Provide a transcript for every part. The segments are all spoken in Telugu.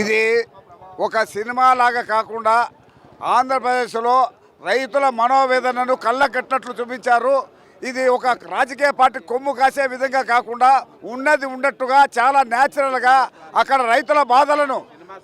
ఇది ఒక సినిమా లాగా కాకుండా ఆంధ్రప్రదేశ్లో రైతుల మనోవేదనను కళ్ళకట్టినట్లు చూపించారు. ఇది ఒక రాజకీయ పార్టీ కొమ్ము కాసే విధంగా కాకుండా ఉన్నది ఉన్నట్టుగా చాలా న్యాచురల్గా అక్కడ రైతుల బాధలను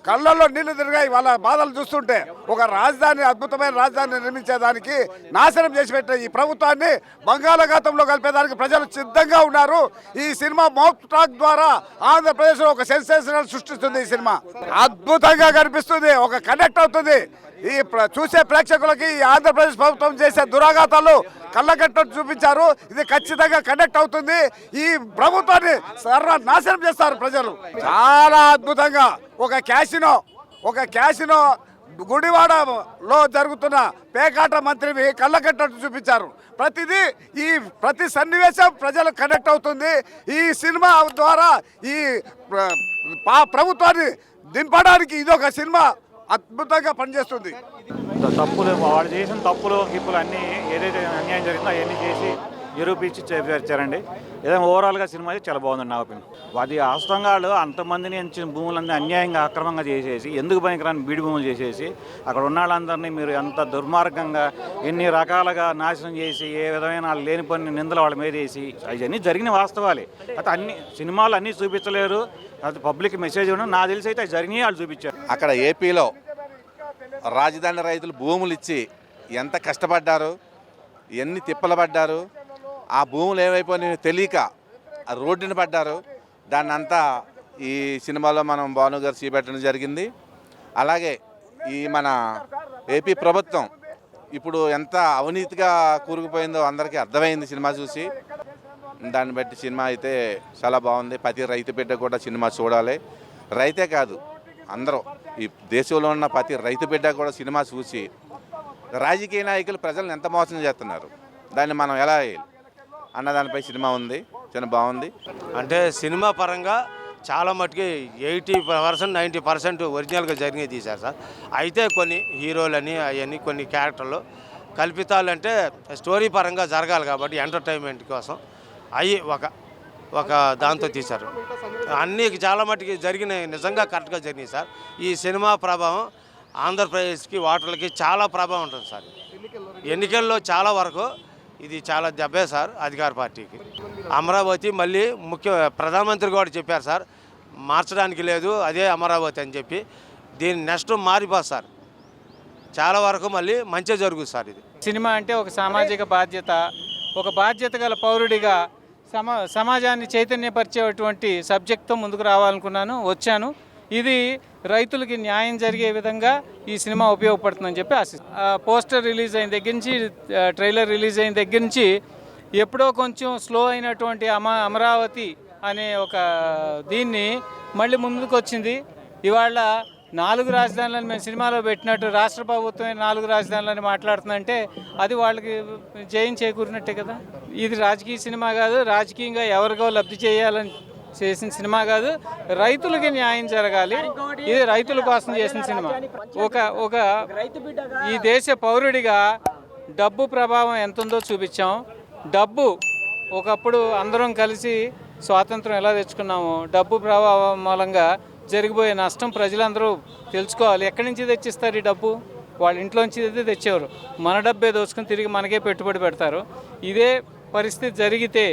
కళ్ళల్లో నీళ్ళు తిరిగాయి. వాళ్ళ బాధలు చూస్తుంటే ఒక రాజధాని అద్భుతమైన రాజధాని నిర్మించేదానికి నాశనం చేసి పెట్టిన ఈ ప్రభుత్వాన్ని బంగాళాఖాతంలో కలిపేదానికి ప్రజలు సిద్ధంగా ఉన్నారు. ఈ సినిమా మౌత్ టాక్ ద్వారా ఆంధ్రప్రదేశ్లో ఒక సెన్సేషనల్ సృష్టిస్తుంది ఈ సినిమా. అద్భుతంగా కనిపిస్తుంది. ఒక కనెక్ట్ అవుతుంది. ఈ ప్ర- చూసే ప్రేక్షకులకి ఈ ఆంధ్రప్రదేశ్ ప్రభుత్వం చేసే దురాఘాతాలు కళ్ళకట్టు చూపించారు. ఇది ఖచ్చితంగా కనెక్ట్ అవుతుంది. ఈ ప్రభుత్వాన్ని సర్వ నాశనం చేస్తారు ప్రజలు. చాలా అద్భుతంగా ఒక క్యాసినో ఒక క్యాసినో గుడివాడలో జరుగుతున్న పేకాట మంత్రివి కళ్ళకట్టట్టు చూపించారు. ప్రతిదీ ఈ ప్రతి సన్నివేశం ప్రజలకు కనెక్ట్ అవుతుంది. ఈ సినిమా ద్వారా ఈ పా- ప్రభుత్వాన్ని దింపడానికి ఇదొక సినిమా అద్భుతంగా పనిచేస్తుంది. తప్పులు వాడు చేసిన తప్పులు గిప్పులు అన్నీ ఏదైతే అన్యాయం జరిగిందో అవన్నీ చేసి నిరూపించి చేర్చారండి. ఏదైనా ఓవరాల్గా సినిమా అయితే చాలా బాగుందండి నా ఒపీనియన్ అది ఆస్తంగాలు అంతమందిని ఎంచిన భూములన్నీ అన్యాయంగా అక్రమంగా చేసేసి ఎందుకు పనికిరాని బీడి భూములు చేసేసి అక్కడ ఉన్న వాళ్ళందరినీ మీరు ఎంత దుర్మార్గంగా ఎన్ని రకాలుగా నాశనం చేసి ఏ విధమైన వాళ్ళు లేని పని నిందలు వాళ్ళ మీద వేసి అవన్నీ జరిగిన వాస్తవాలే. అయితే అన్ని సినిమాలు అన్నీ చూపించలేరు. అది పబ్లిక్ మెసేజ్ ఇవ్వడం నా తెలిసి అయితే జరిగినాయి వాళ్ళు చూపించారు. అక్కడ ఏపీలో రాజధాని రైతులు భూములు ఇచ్చి ఎంత కష్టపడ్డారు ఎన్ని తిప్పలు పడ్డారు ఆ భూములు ఏమైపోయినాయో తెలియక రోడ్డున పడ్డారు. దాన్ని అంతా ఈ సినిమాలో మనం భాను గారు చూపెట్టడం జరిగింది. అలాగే ఈ మన ఏపీ ప్రభుత్వం ఇప్పుడు ఎంత అవినీతిగా కూరుకుపోయిందో అందరికీ అర్థమైంది సినిమా చూసి. దాన్ని బట్టి సినిమా అయితే చాలా బాగుంది. ప్రతి రైతు బిడ్డ కూడా సినిమా చూడాలి. రైతే కాదు అందరూ ఈ దేశంలో ఉన్న ప్రతి రైతు బిడ్డ కూడా సినిమా చూసి రాజకీయ నాయకులు ప్రజలను ఎంత మోసం చేస్తున్నారు? దాన్ని మనం ఎలా వేయాలి? అన్న దానిపై సినిమా ఉంది. చాలా బాగుంది. అంటే సినిమా పరంగా చాలా మటుకి ఎయిటీ పర్సెంట్ నైంటీ పర్సెంట్ ఒరిజినల్గా జరిగినవి తీశారు సార్. అయితే కొన్ని హీరోలని అవన్నీ కొన్ని క్యారెక్టర్లు కల్పితాలు అంటే స్టోరీ పరంగా జరగాలి కాబట్టి ఎంటర్టైన్మెంట్ కోసం అవి ఒక ఒక దాంతో తీశారు. అన్నీ చాలా మటుకి జరిగినాయి. నిజంగా కరెక్ట్గా జరిగినాయి సార్. ఈ సినిమా ప్రభావం ఆంధ్రప్రదేశ్కి వాటర్లకి చాలా ప్రభావం ఉంటుంది సార్. ఎన్నికల్లో చాలా వరకు ఇది చాలా దెబ్బే సార్ అధికార పార్టీకి. అమరావతి మళ్ళీ ముఖ్య ప్రధానమంత్రి కూడా చెప్పారు సార్ మార్చడానికి లేదు అదే అమరావతి అని చెప్పి. దీని నెక్స్ట్ మారిపో సార్. చాలా వరకు మళ్ళీ మంచి జరుగుతుంది సార్ ఇది. సినిమా అంటే ఒక సామాజిక బాధ్యత ఒక బాధ్యత గల పౌరుడిగా సమా సమాజాన్ని చైతన్యపరిచేటువంటి సబ్జెక్ట్తో ముందుకు రావాలనుకున్నాను వచ్చాను. ఇది రైతులకి న్యాయం జరిగే విధంగా ఈ సినిమా ఉపయోగపడుతుందని చెప్పి ఆశిస్తున్నాను పోస్టర్ రిలీజ్ అయిన దగ్గర నుంచి ట్రైలర్ రిలీజ్ అయిన దగ్గర నుంచి ఎప్పుడో కొంచెం స్లో అయినటువంటి అమ అమరావతి అనే ఒక దీన్ని మళ్ళీ ముందుకు వచ్చింది. ఇవాళ నాలుగు రాజధానులను మేము సినిమాలో పెట్టినట్టు రాష్ట్ర ప్రభుత్వమే నాలుగు రాజధానులని మాట్లాడుతుందంటే అది వాళ్ళకి జయం చేకూరినట్టే కదా? ఇది రాజకీయ సినిమా కాదు రాజకీయంగా ఎవరికో లబ్ధి చేయాలని చేసిన సినిమా కాదు రైతులకి న్యాయం జరగాలి. ఇది రైతుల కోసం చేసిన సినిమా. ఒక ఒక ఈ దేశ పౌరుడిగా డబ్బు ప్రభావం ఎంత ఉందో చూపించాం. డబ్బు ఒకప్పుడు అందరం కలిసి స్వాతంత్రం ఎలా తెచ్చుకున్నామో డబ్బు ప్రభావం మూలంగా జరిగిపోయే నష్టం ప్రజలందరూ తెలుసుకోవాలి. ఎక్కడి నుంచి తెచ్చిస్తారు ఈ డబ్బు? వాళ్ళ ఇంట్లోంచి అయితే తెచ్చేవారు. మన డబ్బే దోచుకుని తిరిగి మనకే పెట్టుబడి పెడతారు. ఇదే పరిస్థితి జరిగితే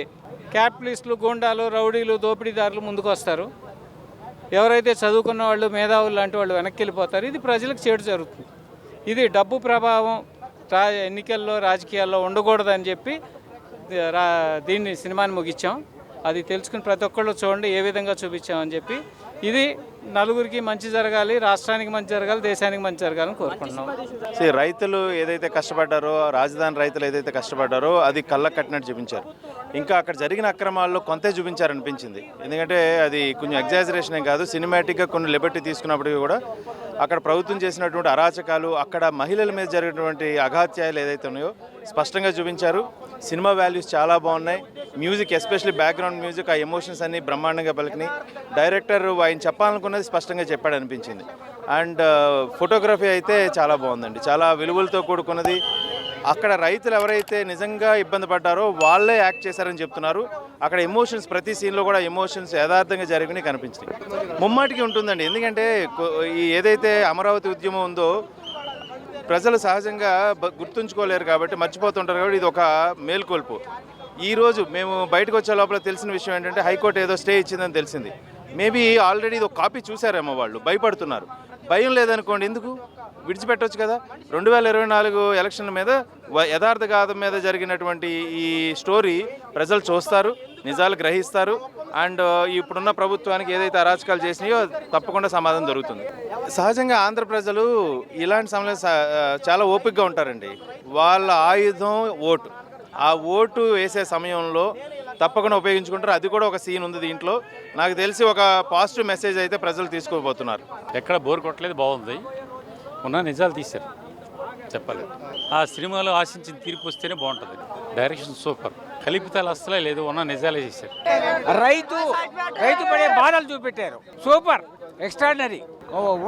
క్యాపిటలిస్టులు గూండాలు రౌడీలు దోపిడీదారులు ముందుకు వస్తారు ఎవరైతే చదువుకున్న వాళ్ళు మేధావులు లాంటి వాళ్ళు వెనక్కి వెళ్ళిపోతారు. ఇది ప్రజలకు చేటు జరుగుతుంది. ఇది డబ్బు ప్రభావం రా ఎన్నికల్లో రాజకీయాల్లో ఉండకూడదని చెప్పి రా దీన్ని సినిమాని ముగించాం అది తెలుసుకుని ప్రతి ఒక్కళ్ళు చూడండి ఏ విధంగా చూపించామని చెప్పి. ఇది నలుగురికి మంచి జరగాలి రాష్ట్రానికి మంచి జరగాలి దేశానికి మంచి జరగాలని కోరుకుంటున్నాం. రైతులు ఏదైతే కష్టపడ్డారో రాజధాని రైతులు ఏదైతే కష్టపడ్డారో అది కళ్ళ కట్టినట్టు చూపించారు. ఇంకా అక్కడ జరిగిన అక్రమాల్లో కొంతే చూపించారనిపించింది. ఎందుకంటే అది కొంచెం ఎగ్జాజరేషన్ కాదు సినిమాటిక్గా కొన్ని లిబర్టీ తీసుకున్నప్పటికీ కూడా అక్కడ ప్రభుత్వం చేసినటువంటి అరాచకాలు అక్కడ మహిళల మీద జరిగినటువంటి అఘాత్యాలు ఏదైతే ఉన్నాయో స్పష్టంగా చూపించారు. సినిమా వాల్యూస్ చాలా బాగున్నాయి. మ్యూజిక్ ఎస్పెషల్లీ బ్యాక్గ్రౌండ్ మ్యూజిక్ ఆ ఎమోషన్స్ అన్ని బ్రహ్మాండంగా పలికినాయి. డైరెక్టర్ ఆయన చెప్పాలనుకున్నది స్పష్టంగా చెప్పాడు అనిపించింది అండ్ ఫోటోగ్రఫీ అయితే చాలా బాగుందండి. చాలా విలువలతో కూడుకున్నది. అక్కడ రైతులు ఎవరైతే నిజంగా ఇబ్బంది పడ్డారో వాళ్ళే యాక్ట్ చేశారని చెప్తున్నారు. అక్కడ ఎమోషన్స్ ప్రతి సీన్లో కూడా ఎమోషన్స్ యథార్థంగా జరిగినాయి కనిపించినాయి. ముమ్మాటికి ఉంటుందండి. ఎందుకంటే ఈ ఏదైతే అమరావతి ఉద్యమం ఉందో ప్రజలు సహజంగా గుర్తుంచుకోలేరు కాబట్టి మర్చిపోతుంటారు కాబట్టి ఇది ఒక మేల్కొల్పు. ఈ రోజు మేము బయటకు వచ్చే లోపల తెలిసిన విషయం ఏంటంటే హైకోర్టు ఏదో స్టే ఇచ్చిందని తెలిసింది. మేబీ ఆల్రెడీ ఇది ఒక కాపీ చూసారేమో వాళ్ళు భయపడుతున్నారు. భయం లేదనుకోండి ఎందుకు? విడిచిపెట్టొచ్చు కదా. రెండు వేల ఇరవై నాలుగు ఎలక్షన్ మీద యథార్థ గాథం మీద జరిగినటువంటి ఈ స్టోరీ ప్రజలు చూస్తారు నిజాలు గ్రహిస్తారు. అండ్ ఇప్పుడున్న ప్రభుత్వానికి ఏదైతే అరాచకాలు చేసినాయో తప్పకుండా సమాధానం దొరుకుతుంది. సహజంగా ఆంధ్ర ప్రజలు ఇలాంటి సమయంలో చాలా ఓపికగా ఉంటారండి. వాళ్ళ ఆయుధం ఓటు. ఆ ఓటు వేసే సమయంలో తప్పకుండా ఉపయోగించుకుంటారు. అది కూడా ఒక సీన్ ఉంది దీంట్లో. నాకు తెలిసి ఒక పాజిటివ్ మెసేజ్ అయితే ప్రజలు తీసుకోబోతున్నారు. ఎక్కడ బోర్ కొట్టలేదు బాగుంది. ఉన్న నిజాలు తీశారు. చెప్పాలి ఆ సినిమాలో ఆశించిన తీర్పు వస్తేనే బాగుంటుంది. డైరెక్షన్ సూపర్ కల్పితాలు అసలే లేదు ఉన్న నిజాలే చేశారు. రైతు రైతు పడే బాధలు చూపెట్టారు. సూపర్ ఎక్స్ట్రాడినరీ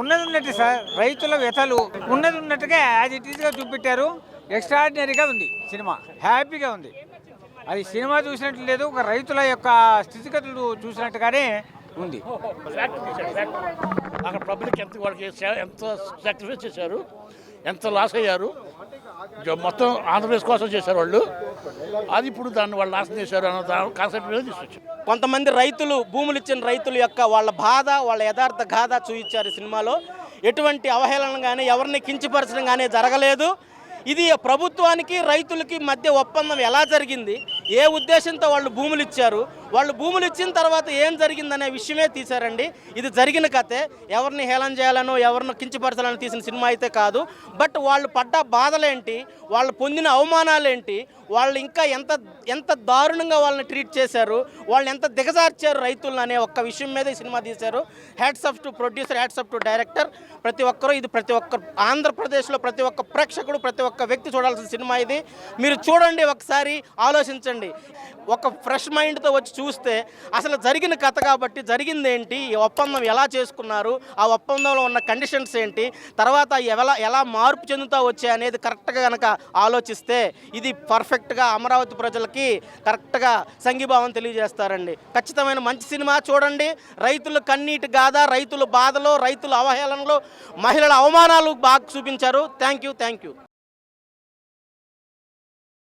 ఉన్నది ఉన్నట్టు సార్. రైతుల వ్యతలు ఉన్నది ఉన్నట్టుగా యాజ్ ఇట్ ఈస్గా చూపెట్టారు. ఎక్స్ట్రాడినరీగా ఉంది సినిమా. హ్యాపీగా ఉంది. అది సినిమా చూసినట్లు లేదు ఒక రైతుల యొక్క స్థితిగతులు చూసినట్టుగానే ఉంది. అక్కడ పబ్లిక్ ఎంత వాళ్ళకి ఎంత సాక్రిఫైస్ చేశారు ఎంత లాస్ అయ్యారు మొత్తం ఆంధ్రప్రదేశ్ కోసం చేశారు వాళ్ళు. అది ఇప్పుడు దాన్ని వాళ్ళు నాశనం చేశారు అన్న దా- కాన్సెప్ట్ మీద తీసుకొచ్చారు. కొంతమంది రైతులు భూములు ఇచ్చిన రైతుల యొక్క వాళ్ళ బాధ వాళ్ళ యథార్థ గాథ చూపించారు ఈ సినిమాలో. ఎటువంటి అవహేళన కానీ ఎవరిని కించపరచడం కానీ జరగలేదు. ఇది ప్రభుత్వానికి రైతులకి మధ్య ఒప్పందం ఎలా జరిగింది? ఏ ఉద్దేశంతో వాళ్ళు భూములు ఇచ్చారు? వాళ్ళు భూములు ఇచ్చిన తర్వాత ఏం జరిగిందనే విషయమే తీశారండి. ఇది జరిగిన కథే. ఎవరిని హేళన చేయాలనో ఎవరిని కించపరచాలని తీసిన సినిమా అయితే కాదు. బట్ వాళ్ళు పడ్డ బాధలేంటి? వాళ్ళు పొందిన అవమానాలేంటి? వాళ్ళు ఇంకా ఎంత ఎంత దారుణంగా వాళ్ళని ట్రీట్ చేశారు వాళ్ళు ఎంత దిగజార్చారు రైతులను అనే ఒక్క విషయం మీద ఈ సినిమా తీశారు. Hats off to producer hats off to director ప్రతి ఒక్కరూ ఇది ప్రతి ఒక్క ఆంధ్రప్రదేశ్లో ప్రతి ఒక్క ప్రేక్షకుడు ప్రతి ఒక్క వ్యక్తి చూడాల్సిన సినిమా ఇది. మీరు చూడండి ఒకసారి ఆలోచించండి. ఒక ఫ్రెష్ మైండ్తో వచ్చి చూస్తే అసలు జరిగిన కథ కాబట్టి జరిగింది ఏంటి ఈ ఒప్పందం ఎలా చేసుకున్నారు ఆ ఒప్పందంలో ఉన్న కండిషన్స్ ఏంటి తర్వాత ఎలా ఎలా మార్పు చెందుతా వచ్చాయి అనేది కరెక్ట్గా కనుక ఆలోచిస్తే ఇది పర్ఫెక్ట్ పర్ఫెక్ట్గా అమరావతి ప్రజలకి కరెక్ట్గా సంఘీభావం తెలియజేస్తారండి. ఖచ్చితమైన మంచి సినిమా చూడండి. రైతుల కన్నీటి గాథ రైతుల బాధలో రైతుల అవహేళనలో మహిళల అవమానాలు బాగా చూపించారు. Thank you thank you.